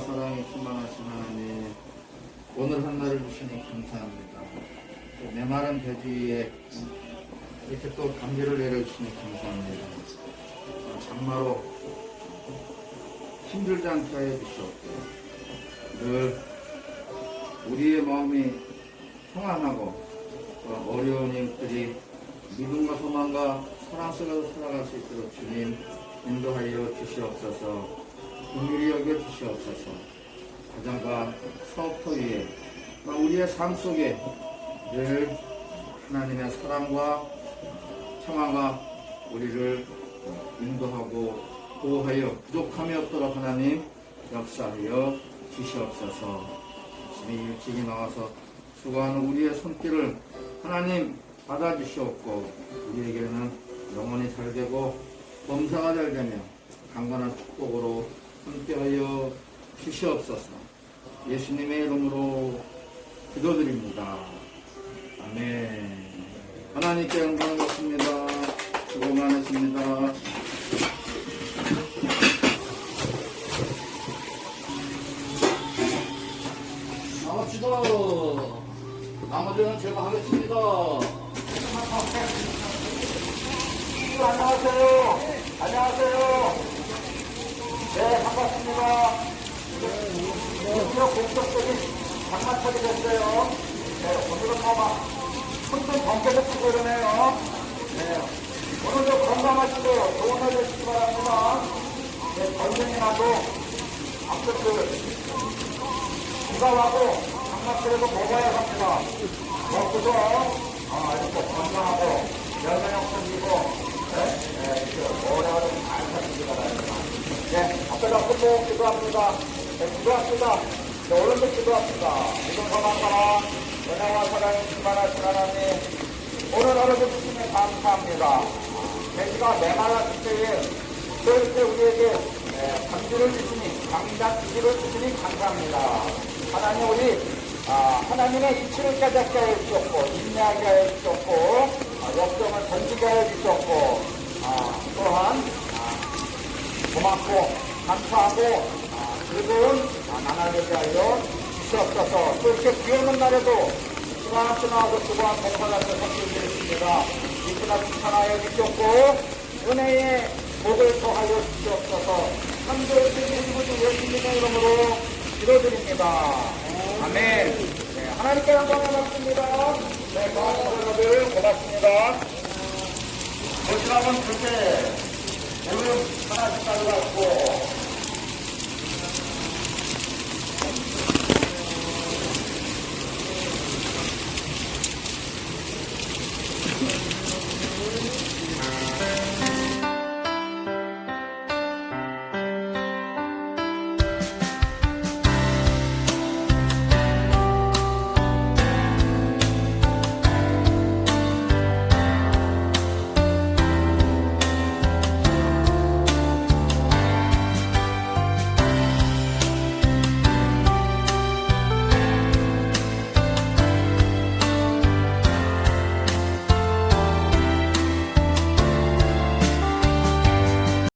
사랑이 충만하신 하나님 오늘 한 날을 주시니 감사합니다. 또 메마른 배지 위에 이렇게 또 감기를 내려주시니 감사합니다. 어, 장마로 힘들지 않게 하여 주시옵고 늘 우리의 마음이 평안하고 또 어려운 일들이 믿음과 소망과 사랑 속에서 살아갈 수 있도록 주님 인도하여 주시옵소서 긍휼히 여겨 주시옵소서. 가정과 사업터 위에 또 우리의 삶 속에 늘 하나님의 사랑과 평화가 우리를 인도하고 보호하여 부족함이 없도록 하나님 역사하여 주시옵소서. 주님 일찍이 나와서 수고하는 우리의 손길을 하나님 받아주시옵고 우리에게는 영원히 잘 되고 범사가 잘 되며 강건한 축복으로 함께하여 주시옵소서 예수님의 이름으로 기도드립니다. 아멘 하나님께 영광을 받습니다. 수고 많으십니다. 나갑시다. 나머지는 제가 하겠습니다. 안녕하세요. 안녕하세요. 네, 반갑습니다. 드디어 본격적인 장마철이 됐어요. 네, 오늘은 뭐막 손좀 번개도 치고 이러네요. 네, 오늘도 건강하시고 좋은 하루 되시기 바랍니다. 네, 나도 앞서 그 건강하고 장마철에도 먹어야 합니다. 먹고서 아, 이렇게 건강하고 면역력 생기고 네, 네, 이렇게 오래오래 잘 사시기 바랍니다. 네, 앞에다 꼭 기도합니다. 네, 기도합니다. 네, 오늘도 기도합니다. 지금 건강하라 은혜와 사랑이 충만하신 하나님 오늘 하루도 주시면 감사합니다. 돼지가 메말랐을 때에 그럴 때 우리에게 네, 감기를 주시니 강작 기지를 주시니 감사합니다. 하나님 우리 아, 하나님의 이치를 깨닫게 하여 주셨고 인내하게 하여 주셨고 아, 역정을 던지게 하여 주셨고 아, 또한 아, 고맙고 감사하고 아, 즐거운 아, 나날되게 하여 주시옵소서. 또 이렇게 비 오는 날에도 수고하시나하고 수고한 공사한테 선물드렸습니다. 이쁘나 칭찬하여 주셨고 은혜의 복을 더하여 주시옵소서. 참조의 주님으로 예수님의 이름으로 기도드립니다. 아멘. 네, 하나님께 영광을 받습니다 네, 여러분. 고맙습니다. 도시락은 둘째